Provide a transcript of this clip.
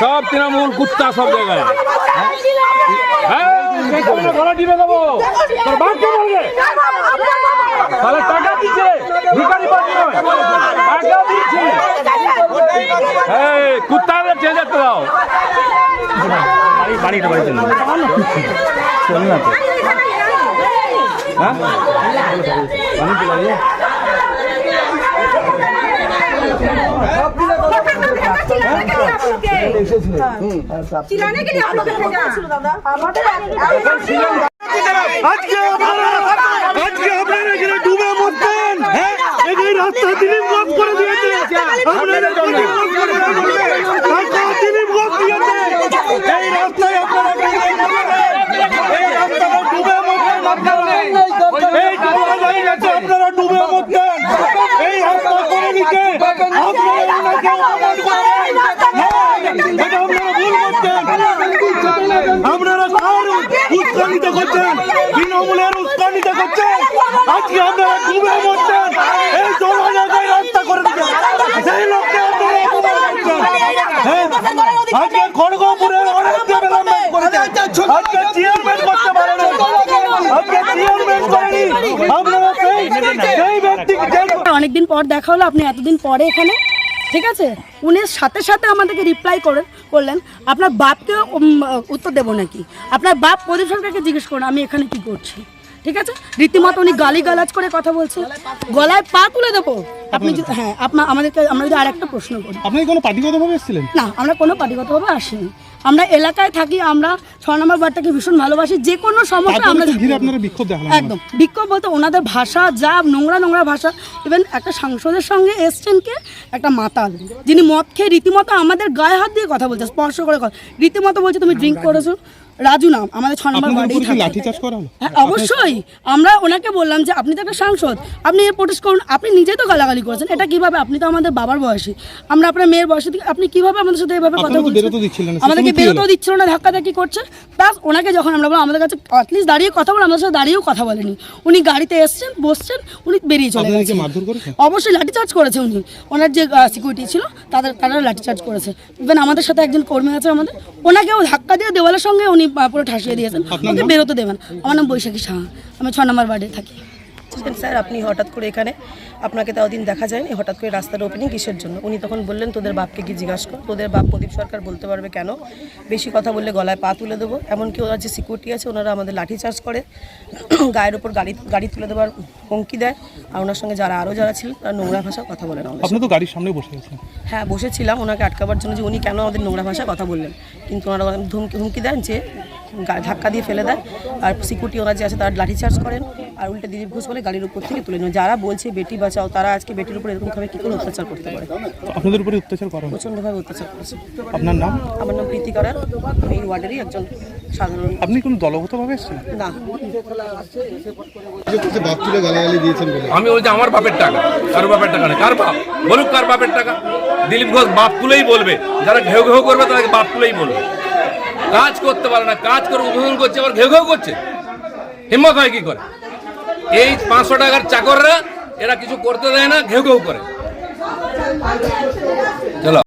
সব তৃণমূল কুত্তা সব জায়গায়। দেবো তাহলে বাড়িটা বাড়িতে না চিল্লানে কে নিয়ে আজকে আজকে আপনারা এখানে ডুবে মরতেন হ্যাঁ রাস্তা দিলীপ করে দিয়েছে আপনারা আজকে আপনারা এই রাস্তা করে দিচ্ছেন সেই লোককে আপনারা অপমান করছেন আজকে খড়গপুরের অনেক ডেভেলপমেন্ট করেছেন আজকে চেয়ারম্যান করতে পারেন আজকে চেয়ারম্যান করেনি। আপনারা সেই সেই ব্যক্তিকে অনেকদিন পর দেখা হলো, আপনি এতদিন পরে এখানে, ঠিক আছে? উনি সাথে সাথে আমাদেরকে রিপ্লাই করেন করলেন, আপনার বাপকে উত্তর দেবো নাকি? আপনার বাপ প্রদীপ সরকারকে জিজ্ঞেস করুন, আমি এখানে কি করছি? ঠিক আছে? রীতিমতো উনি গালি গালাজ করে কথা বলছে। গলায় পা তুলে দেবো। আপনি যদি হ্যাঁ আপনার আমাদেরকে আমরা যদি আরেকটা প্রশ্ন করি। আপনি কোনো পার্টিগতভাবে এসেছিলেন? না আমরা কোনো পার্টিগতভাবে আসিনি। আমরা এলাকায় থাকি আমরা ছ নম্বর বারটাকে ভীষণ ভালোবাসি। যে কোনো সমস্যা আমরা একদম। বিক্ষোভ বলতে ওনাদের ভাষা যা নোংরা নোংরা ভাষা ইভেন একটা সাংসদের সঙ্গে এসছেন কে? একটা মাতাল যিনি মদ খেয়ে রীতিমতো আমাদের গায়ে হাত দিয়ে কথা বলছে স্পর্শ করে কথা রীতিমতো বলছে তুমি ড্রিঙ্ক করেছ? রাজু নাম আমাদের ছ নম্বর হ্যাঁ? অবশ্যই। আমরা ওনাকে বললাম যে আপনি তো একটা সাংসদ আপনি এ প্রোটেস্ট করুন আপনি নিজেই তো গালাগালি করেছেন এটা কীভাবে? আপনি তো আমাদের বাবার বয়সী। আমরা আপনার মেয়ের বয়সী থেকে আপনি কীভাবে আমাদের সাথে এভাবে কথা বলছেন? আমাদেরকে বেরোতেও? দিচ্ছিল না ধাক্কা ধাক্কি করছে। প্লাস ওনাকে যখন আমরা বললাম আমাদের কাছে অ্যাটলিস্ট দাঁড়িয়ে কথা বলে আমাদের সাথে দাঁড়িয়েও কথা বলেনি। উনি গাড়িতে এসছেন বসছেন উনি বেরিয়ে চলে গেছেন। করেছে? অবশ্যই লাঠিচার্জ করেছে উনি। ওনার যে সিকিউরিটি ছিল তাদের তারা লাঠিচার্জ করেছে। ইভেন আমাদের সাথে একজন কর্মী আছে আমাদের ওনাকেও ধাক্কা দিয়ে দেওয়ালের সঙ্গে উনি পুরো ঠাসিয়ে দিয়েছেন। ওকে বেরোতে দেবেন আমার নাম বৈশাখী সাহা। আমি ছ নম্বর ওয়ার্ডে থাকি। বলছেন স্যার আপনি হঠাৎ করে এখানে আপনাকে তাও দিন দেখা যায়নি? হঠাৎ করে রাস্তার ওপেনিং কিসের জন্য? উনি তখন বললেন তোদের বাপকে কি জিজ্ঞাসা কর। তোদের বাপ প্রদীপ সরকার বলতে পারবে কেন? বেশি কথা বললে গলায় পা তুলে দেবো। এমনকি ওরা যে সিকিউরিটি আছে ওনারা আমাদের লাঠি চার্জ করে। গায়ের ওপর গাড়ি গাড়ি তুলে দেওয়ার হুমকি দেয়। আর ওনার সঙ্গে যারা আরও যারা ছিলেন তারা নোংরা ভাষা কথা বলেন আপনি তো গাড়ির সামনে বসে গেছেন হ্যাঁ বসেছিলাম। ওনাকে আটকাবার জন্য যে উনি কেন আমাদের নোংরা ভাষায় কথা বললেন? কিন্তু ওনারা ধমকি হুমকি দেন যে ধাক্কা দিয়ে ফেলে দেয়। আর সিকিউরিটি ওরা যে আছে তারা লাঠি চার্জ করেন। আর উল্টে দিলীপ ঘোষ বলে গাড়ির উপর থেকে তুলে নেন যারা বলছে বেটি বাঁচাও তারা আজকে বেটির উপর এরকমভাবে কী করে অত্যাচার করতে পারে? আপনাদের উপরে অত্যাচার করা প্রচণ্ডভাবে অত্যাচার করেছে। আপনার নাম? আমার নাম প্রীতি করার আমি এই ওয়ার্ডেরই একজন সাধারণ আপনি কোনো দলগতভাবে না। আমি বলছি আমার বাপের টাকা। কার বাপের টাকা না। কার বাপ? বলুক কার বাপের টাকা। দিলীপ ঘোষ বাপ তুলেই বলবে। যারা ঘেউ ঘেউ করবে তাদেরকে বাপ তুলেই বলবে। কাজ করতে পারে না, কাজ করে উদ্বোধন করছে, আবার ঘেউ ঘেউ করছে। হিম্মত হয় কি করে? এই পাঁচশো টাকার চাকররা এরা কিছু করতে দেয় না, ঘেউ ঘেউ করে।